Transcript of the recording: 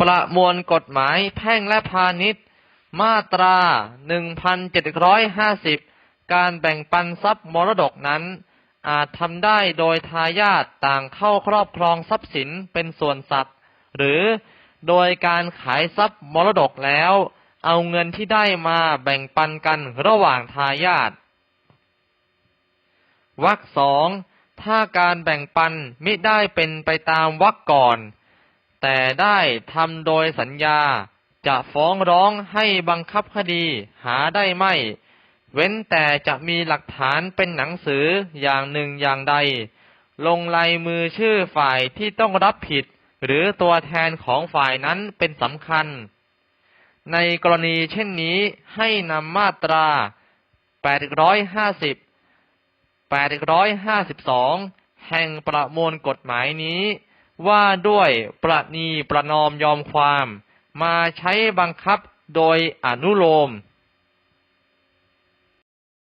ประมวลกฎหมายแพ่งและพาณิชย์ มาตรา 1750 การแบ่งปันทรัพย์มรดกนั้น อาจทำได้โดยทายาทต่างเข้าครอบครองทรัพย์สินเป็นส่วนสัตว์ หรือโดยการขายทรัพย์มรดกแล้ว เอาเงินที่ได้มาแบ่งปันกันระหว่างทายาทวรรคสองถ้าการแบ่งปันมิได้เป็นไปตามวรรคก่อน แต่ได้ทำโดยสัญญาจะฟ้องร้องให้บังคับคดีหาได้ไม่ เว้นแต่จะมีหลักฐานเป็นหนังสืออย่างหนึ่งอย่างใด ลงลายมือชื่อฝ่ายที่ต้องรับผิด หรือตัวแทนของฝ่ายนั้นเป็นสำคัญ ในกรณีเช่นนี้ให้นำมาตรา 850 852 แห่งประมวลกฎหมายนี้ ว่าด้วยประนีประนอมยอมความ มาใช้บังคับโดยอนุโลม